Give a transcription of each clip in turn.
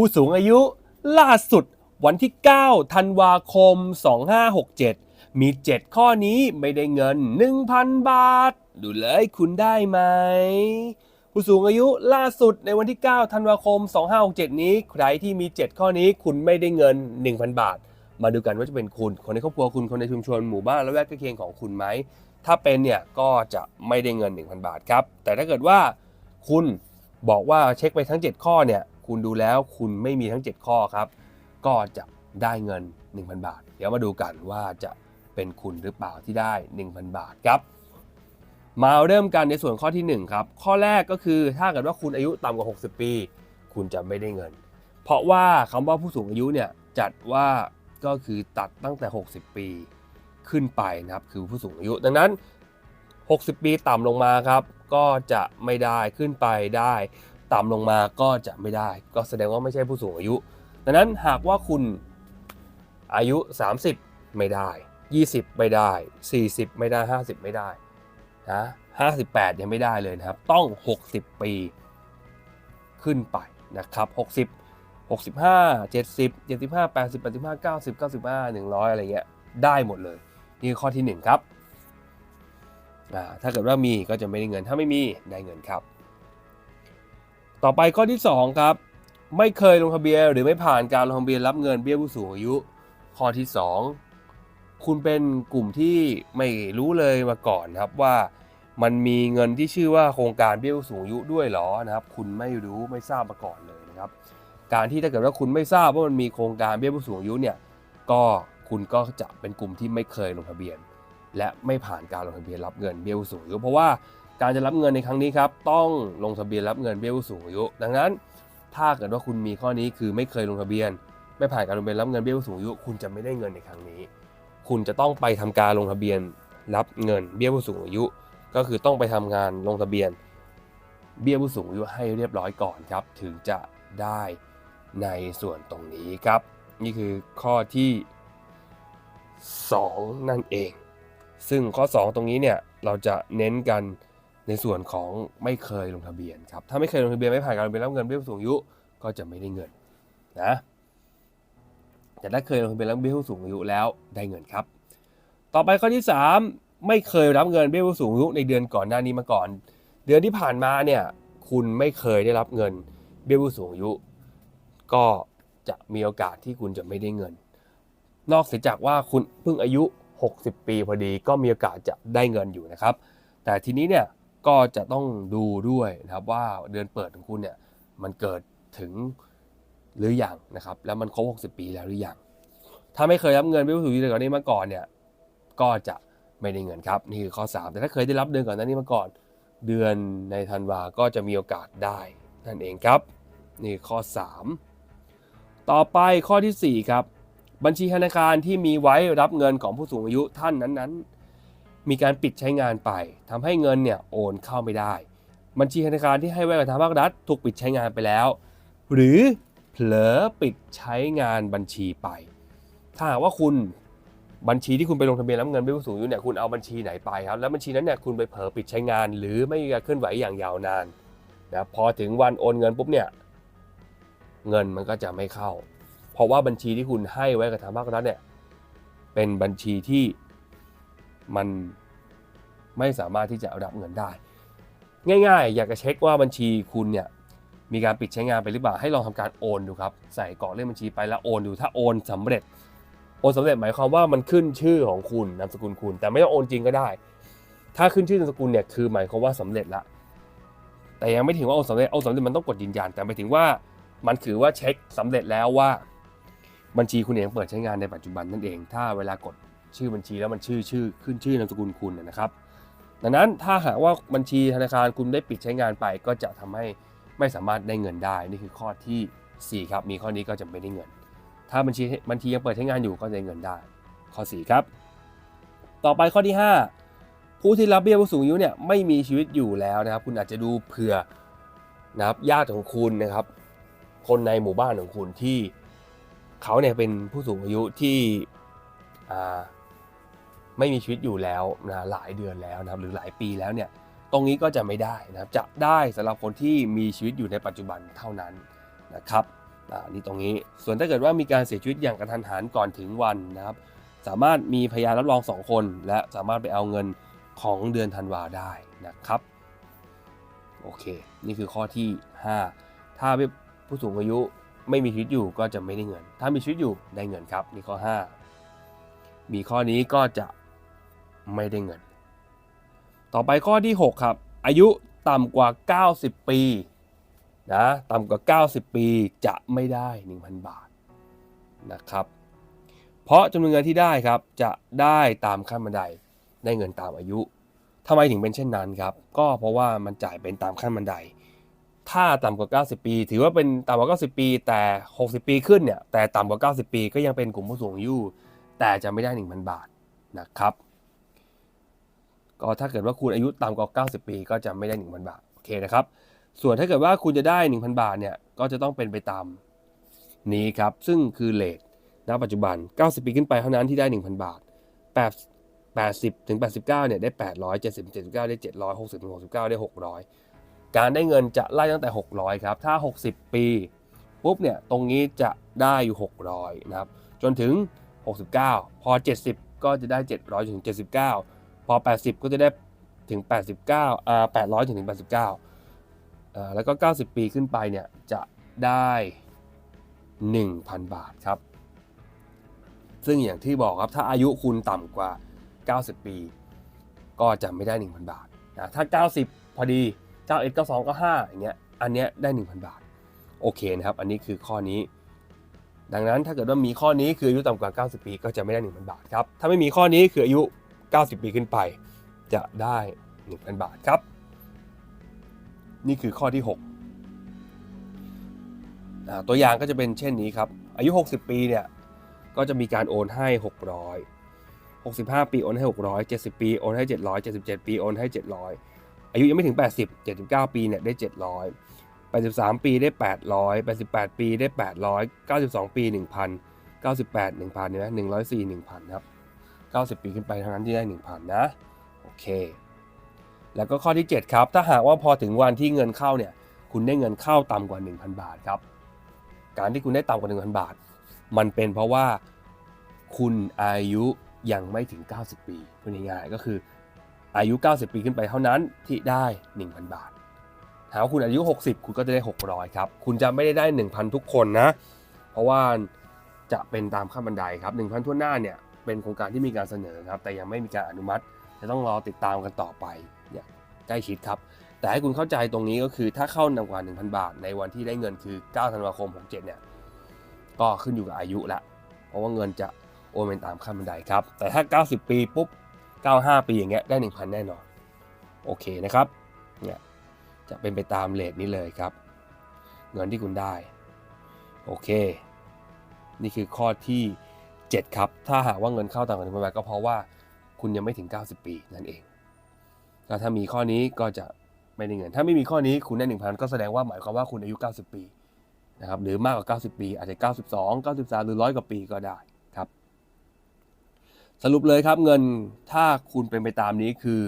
ผู้สูงอายุล่าสุดวันที่ 9 ธันวาคม 2567 มี 7 ข้อนี้ไม่ได้เงิน 1,000 บาท ดูเลยคุณได้ไหม ผู้สูงอายุล่าสุดในวันที่ 9 ธันวาคม 2567 นี้ ใครที่มี 7 ข้อนี้คุณไม่ได้เงิน 1,000 บาท มาดูกันว่าจะเป็นคุณ คนในครอบครัวคุณ คนในชุมชนหมู่บ้านและแวกใกล้เคียงของคุณไหม ถ้าเป็นเนี่ยก็จะไม่ได้เงิน 1,000 บาทครับ แต่ถ้าเกิดว่าคุณบอกว่าเช็คไปทั้ง 7 ข้อเนี่ย คุณดูแล้วคุณไม่มีทั้ง 7 ข้อครับ ก็จะได้เงิน 1,000 บาท เดี๋ยวมาดูกันว่าจะเป็นคุณหรือเปล่าที่ได้ 1,000 บาทครับ มาเริ่มกันในส่วนข้อที่ 1 ครับ ข้อแรกก็คือถ้าเกิดว่าคุณอายุต่ำกว่า 60 ปี คุณจะไม่ได้เงิน เพราะว่าคำว่าผู้สูงอายุเนี่ยจัดว่าก็คือตัดตั้งแต่ 60 ปีขึ้นไปนะครับคือผู้สูงอายุ ดังนั้น 60 ปีต่ำลงมาครับ ก็จะไม่ได้ขึ้นไปได้ ต่ำลงมาก็จะไม่ได้ ก็แสดงว่าไม่ใช่ผู้สูงอายุ ดังนั้นหากว่าคุณอายุ 30 ไม่ได้ 20 ไม่ได้ 40 ไม่ได้ 50 ไม่ได้นะ58 ยังไม่ได้เลยนะครับ ต้อง 60 ปีขึ้นไปนะครับ 60 65 70 75 80 85 90 95 100 อะไรเงี้ยได้หมดเลย นี่ข้อที่ 1 ครับอ่าถ้าเกิดว่ามีก็จะไม่ได้เงินถ้าไม่มีได้เงินครับ ต่อไปข้อที่ 2 ครับ ไม่เคยลงทะเบียนหรือไม่ผ่านการลงทะเบียนรับเงินเบี้ยผู้สูงอายุ ข้อที่ 2 คุณเป็นกลุ่มที่ไม่รู้เลยมาก่อนครับว่ามันมีเงินที่ชื่อว่าโครงการเบี้ยผู้สูงอายุด้วยหรอนะครับ คุณไม่รู้ไม่ทราบมาก่อนเลยนะครับ การที่ถ้าเกิดว่าคุณไม่ทราบว่ามันมีโครงการเบี้ยผู้สูงอายุเนี่ยก็คุณก็จะเป็นกลุ่มที่ไม่เคยลงทะเบียน และไม่ผ่านการลงทะเบียนรับเงินเบี้ยผู้สูงอายุเพราะว่า การจะรับเงินในครั้งนี้ครับต้องลงทะเบียนรับเงินเบี้ยผู้สูงอายุ ดังนั้น ถ้าเกิดว่าคุณมีข้อนี้คือไม่เคยลงทะเบียน ไม่ผ่านการลงทะเบียนรับเงินเบี้ยผู้สูงอายุ คุณจะไม่ได้เงินในครั้งนี้ คุณจะต้องไปทำการลงทะเบียนรับเงินเบี้ยผู้สูงอายุ ก็คือต้องไปทำงานลงทะเบียน เบี้ยผู้สูงอายุให้เรียบร้อยก่อนครับ ถึงจะได้ในส่วนตรงนี้ครับ นี่คือข้อที่ 2 นั่นเอง ซึ่งข้อ 2 ตรงนี้เนี่ยเราจะเน้นกัน ในส่วนของไม่เคยลงทะเบียนครับถ้าไม่เคยลงทะเบียนไม่ผ่านการลงทะเบียนรับเงินเบี้ยผู้สูงอายุก็จะไม่ได้เงินนะแต่ถ้าเคยลงทะเบียนรับเบี้ยผู้สูงอายุแล้วได้เงินครับ ต่อไปข้อที่ 3 ไม่เคยรับเงินเบี้ยผู้สูงอายุในเดือนก่อนหน้านี้มาก่อน เดือนที่ผ่านมาเนี่ยคุณไม่เคยได้รับเงินเบี้ยผู้สูงอายุ ก็จะมีโอกาสที่คุณจะไม่ได้เงิน นอกเสียจากว่าคุณเพิ่งอายุ 60 ปีพอดีก็มีโอกาสจะได้เงินอยู่นะครับ แต่ทีนี้เนี่ย ก็จะต้องดูด้วยนะครับว่าเดือนเปิดของคุณเนี่ยมันเกิดถึงหรือยังนะครับ แล้วมันครบ 60 ปีแล้วหรือยังถ้าไม่เคยรับเงินไม่ผู้สูงอายุในก่อนนี้มาก่อนเนี่ยก็จะไม่ได้เงินครับนี่คือข้อ 3 แต่ถ้าเคยได้รับเดือนก่อนหน้านี้มาก่อน เดือนในธันวาก็จะมีโอกาสได้นั่นเองครับ นี่คือข้อ 3 ต่อไปข้อทีสี่ 4 ครับ บัญชีธนาคารที่มีไว้รับเงินของผู้สูงอายุท่านนั้นๆ มีการปิดใช้งานไปทำให้เงินเนี่ยโอนเข้าไม่ได้ บัญชีธนาคารที่ให้ไว้กับทางภาครัฐถูกปิดใช้งานไปแล้ว หรือเผลอปิดใช้งานบัญชีไป ถ้าหากว่าคุณบัญชีที่คุณไปลงทะเบียนรับเงินผู้สูงอายุเนี่ยคุณเอาบัญชีไหนไปครับแล้วบัญชีนั้นเนี่ยคุณไปเผลอปิดใช้งาน หรือไม่มีการเคลื่อนไหวอย่างยาวนานนะพอถึงวันโอนเงินปุ๊บเนี่ยเงินมันก็จะไม่เข้า เพราะว่าบัญชีที่คุณให้ไว้กับทางภาครัฐเนี่ยเป็นบัญชีที่ มันไม่สามารถที่จะรับเงินได้ ง่าย ๆ อยากจะเช็คว่าบัญชีคุณเนี่ยมีการปิดใช้งานไปหรือเปล่าให้ลองทำการโอนดูครับใส่กรอกเลขบัญชีไปแล้วโอนดูถ้าโอนสำเร็จโอนสำเร็จหมายความว่ามันขึ้นชื่อของคุณนามสกุลคุณ แต่ไม่ต้องโอนจริงก็ได้ ถ้าขึ้นชื่อนามสกุลเนี่ยคือหมายความว่าสำเร็จละแต่ยังไม่ถึงว่าโอนสำเร็จโอนสำเร็จมันต้องกดยืนยันแต่หมายถึงว่ามันถือว่าเช็คสำเร็จแล้วว่า บัญชีคุณเองเปิดใช้งานในปัจจุบันนั่นเอง ถ้าเวลากด ชื่อบัญชีแล้วมันชื่อชื่อขึ้นชื่อนามสกุลคุณนะครับ ดังนั้นถ้าหากว่าบัญชีธนาคารคุณได้ปิดใช้งานไป ก็จะทำให้ไม่สามารถได้เงินได้นี่คือข้อทีสี่ 4 ครับ มีข้อนี้ก็จะไม่ได้เงิน ถ้าบัญชีบัญชียังเปิดใช้งานอยู่ก็จะได้เงินได้ ข้อ 4 ครับ ต่อไปข้อที่ 5 ผู้ที่รับเบี้ยผู้สูงอายุเนี่ยไม่มีชีวิตอยู่แล้วนะครับ คุณอาจจะดูเผื่อนะครับญาติของคุณนะครับ คนในหมู่บ้านของคุณที่เขาเนี่ยเป็นผู้สูงอายุที่อ่า ไม่มีชีวิตอยู่แล้วนะหลายเดือนแล้วนะครับหรือหลายปีแล้วเนี่ยตรงนี้ก็จะไม่ได้นะครับจะได้สำหรับคนที่มีชีวิตอยู่ในปัจจุบันเท่านั้นนะครับนี่ตรงนี้ส่วนถ้าเกิดว่ามีการเสียชีวิตอย่างกระทันหันก่อนถึงวันนะครับ สามารถมีพยานรับรอง 2 คน และสามารถไปเอาเงินของเดือนธันวาได้นะครับโอเค นี่คือข้อที่ 5 ถ้าผู้สูงอายุไม่มีชีวิตอยู่ก็จะไม่ได้เงิน ถ้ามีชีวิตอยู่ได้เงินครับนี่ข้อ 5 มีข้อนี้ก็จะ ไม่ได้เงิน ต่อไปข้อที่ 6 ครับ อายุต่ำกว่า 90 ปีนะต่ำกว่า 90 ปีจะไม่ได้ 1,000 บาทนะครับ เพราะจำนวนเงินที่ได้ครับจะได้ตามขั้นบันไดได้เงินตามอายุทำไมถึงเป็นเช่นนั้นครับ ก็เพราะว่ามันจ่ายเป็นตามขั้นบันได ถ้าต่ำกว่า 90 ปี ถือว่าเป็นต่ำกว่า 90 ปี แต่ 60 ปีขึ้นเนี่ยแต่ต่ำกว่า 90 ปีก็ยังเป็นกลุ่มผู้สูงอายุแต่จะไม่ได้ 1,000 บาทนะครับ ก็ถ้าเกิดว่าคุณอายุต่ำกว่า 90 ปี ก็จะไม่ได้ 1,000 บาท โอเคนะครับ ส่วนถ้าเกิดว่าคุณจะได้ 1,000 บาทเนี่ย ก็จะต้องเป็นไปตามนี้ครับ ซึ่งคือเลทณปัจจุบัน 90 ปีขึ้นไปเท่านั้นที่ได้ 1,000 บาท8 80ถึง89เนี่ยได้ 800 70 79 ได้ 700 60ถึง69 ได้ 600 การได้เงินจะไล่ตั้งแต่ 600 ครับ ถ้า 60 ปีปุ๊บเนี่ย ตรงนี้จะได้อยู่ 600 นะครับ จนถึง 69 พอ 70 ก็จะได้ 700ถึง79 พอ 80 ก็จะได้ถึง 89อ่า800 ถึง 89อ่าแล้วก็ 90 ปีขึ้นไปเนี่ยจะได้ 1,000 บาทครับ ซึ่งอย่างที่บอกครับถ้าอายุคุณต่ำกว่า 90 ปี ก็จะไม่ได้ 1,000 บาทนะถ้า 90 พอดี 91 92 95อย่างเงี้ยอันเนี้ยได้ 1,000 บาท โอเคนะครับ อันนี้คือข้อนี้ดังนั้นถ้าเกิดว่ามีข้อนี้คืออายุต่ำกว่า 90 ปี ก็จะไม่ได้ 1,000 บาทครับ ถ้าไม่มีข้อนี้คืออายุ 90 ปีขึ้นไป จะได้ 1,000 บาทครับ นี่คือข้อที่ 6 ตัวอย่างก็จะเป็นเช่นนี้ครับ อายุ 60 ปีเนี่ยก็จะมีการโอนให้ 600 65 ปีโอนให้ 600 70 ปีโอนให้ 700 77 ปีโอนให้ 700 อายุยังไม่ถึง 80 79 ปีเนี่ยได้ 700 83 ปีได้ 800 88 ปีได้ 800 92 ปี 1,000 98 1,000เนี่ย104 1,000 ครับ 90 ปีขึ้นไปเท่านั้นที่ได้ 1,000 นะ โอเค แล้วก็ข้อที่ 7 ครับ ถ้าหากว่าพอถึงวันที่เงินเข้าเนี่ย คุณได้เงินเข้าต่ำกว่า 1,000 บาทครับ การที่คุณได้ต่ำกว่า 1,000 บาท มันเป็นเพราะว่าคุณอายุยังไม่ถึง 90 ปีพูดง่ายๆก็คืออายุ 90 ปีขึ้นไปเท่านั้นที่ได้ 1,000 บาทหากว่าคุณอายุ 60 คุณก็จะได้ 600 ครับ คุณจะไม่ได้ได้ 1,000 ทุกคนนะ เพราะว่าจะเป็นตามขั้นบันไดครับ 1,000ทั่วหน้าเนี่ย เป็นโครงการที่มีการเสนอครับ แต่ยังไม่มีการอนุมัติ จะต้องรอติดตามกันต่อไปอย่างใกล้ชิดครับ แต่ให้คุณเข้าใจตรงนี้ก็คือถ้าเข้านำกว่า 1,000 บาท ในวันที่ได้เงินคือ 9 ธันวาคม 67 เนี่ย ก็ขึ้นอยู่กับอายุละ เพราะว่าเงินจะโอนเป็นตามขั้นบันไดครับ แต่ถ้า 90 ปีปุ๊บ 95 ปีอย่างเงี้ยได้ 1,000 แน่นอน โอเคนะครับ เนี่ยจะเป็นไปตามเลทนี้เลยครับ เงินที่คุณได้ โอเค นี่คือข้อที่ 7 ครับ ถ้าหากว่าเงินเข้าต่างกัน1,000บาทก็เพราะว่าคุณยังไม่ถึง 90 ปีนั่นเองแล้วถ้ามีข้อนี้ก็จะไม่ได้เงิน ถ้าไม่มีข้อนี้คุณได้1,000ก็แสดงว่าหมายความว่าคุณอายุ 90 ปีนะครับหรือมากกว่า 90 ปี อาจจะ 92 93 หรือ100กว่าปีก็ได้ครับ สรุปเลยครับเงินถ้าคุณเป็นไปตามนี้คือ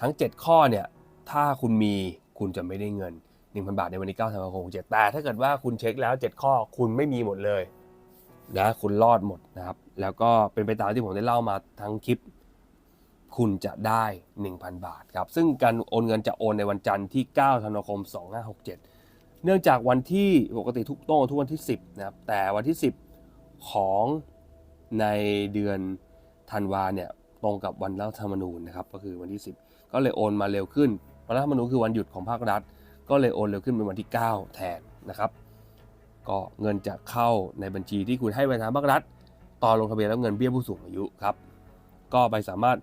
ทั้ง 7 ข้อเนี่ยถ้าคุณมีคุณจะไม่ได้เงิน 1,000 บาทในวันที่9ธันวาคม67แต่ถ้าเกิดว่าคุณเช็คแล้ว 7 ข้อคุณไม่มีหมดเลย นะคุณรอดหมดนะครับ แล้วก็เป็นไปตามที่ผมได้เล่ามาทั้งคลิป คุณจะได้ 1,000 บาทครับ ซึ่งการโอนเงินจะโอนในวันจันทร์ที่ 9 ธันวาคม 2567 เนื่องจากวันที่ปกติทุกต้องทุกวันที่ 10 นะครับ แต่วันที่ 10 ของในเดือนธันวาเนี่ยตรงกับวันรัฐธรรมนูญนะครับ ก็คือวันที่ 10 ก็เลยโอนมาเร็วขึ้น วันรัฐธรรมนูญคือวันหยุดของภาครัฐ ก็เลยโอนเร็วขึ้นเป็นวันที่ 9 แทนนะครับ ก็เงินจะเข้าในบัญชีที่คุณให้ไปทางภาครัฐตอนลงทะเบียนแล้วเงินเบี้ยผู้สูงอายุครับ ก็ไปสามารถ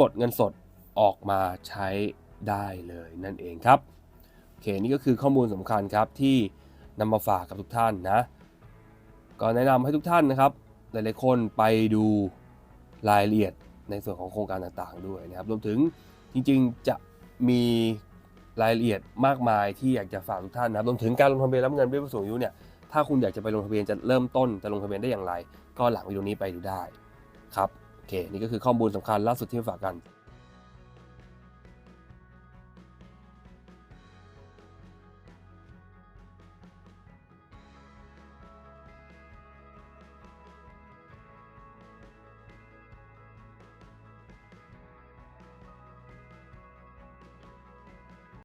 กดเงินสดออกมาใช้ได้เลยนั่นเองครับโอเคนี่ก็คือข้อมูลสำคัญครับที่นำมาฝากกับทุกท่านนะ ก็แนะนำให้ทุกท่านนะครับ หลายๆคนไปดูรายละเอียดในส่วนของโครงการต่างๆด้วยนะครับรวมถึงจริงๆจะมีรายละเอียดมากมายที่อยากจะฝากทุกท่านนะครับรวมถึงการลงทะเบียนรับเงินเบี้ยผู้สูงอายุเนี่ย ถ้าคุณอยากจะไปลงทะเบียนจะเริ่มต้นจะลงทะเบียนได้อย่างไร ก็หลังวิดีโอนี้ไปดูได้ครับโอเคนี่ก็คือข้อมูลสำคัญล่าสุดที่มาฝากกัน